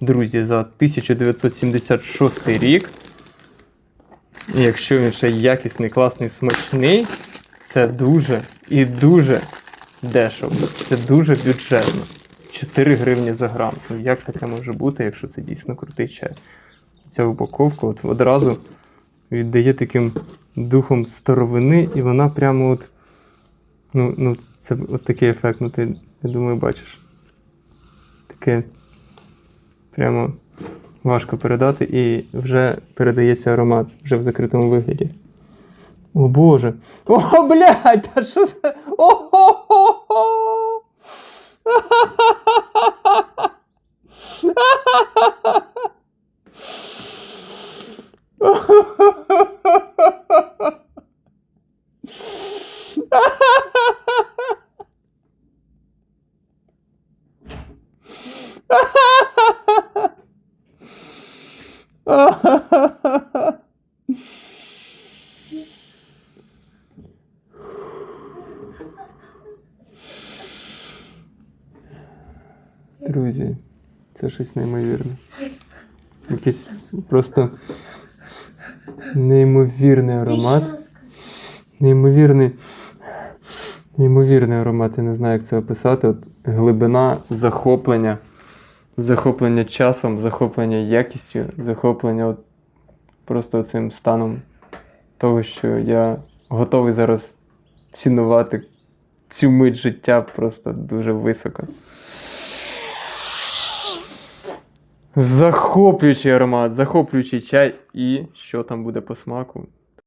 друзі, за 1976 рік. Якщо він ще якісний, класний, смачний, це дуже і дуже дешево. Це дуже бюджетно. 4 гривні за грам. Ну як таке може бути, якщо це дійсно крутий чай? Ця упаковка от одразу віддає таким духом старовини, і вона прямо от. Ну, ну це от такий ефект, ну ти, я думаю, бачиш. Таке прямо важко передати, і вже передається аромат вже в закритому вигляді. О Боже! О, блядь! Та що це? О-хо-хо-хо! Друзі, це щось неймовірне. Якийсь просто неймовірний аромат. Неймовірний. Неймовірний аромат, я не знаю, як це описати. От глибина захоплення, захоплення часом, захоплення якістю, захоплення от просто цим станом того, що я готовий зараз цінувати цю мить життя просто дуже високо. Захоплюючий аромат, захоплюючий чай. І що там буде по смаку?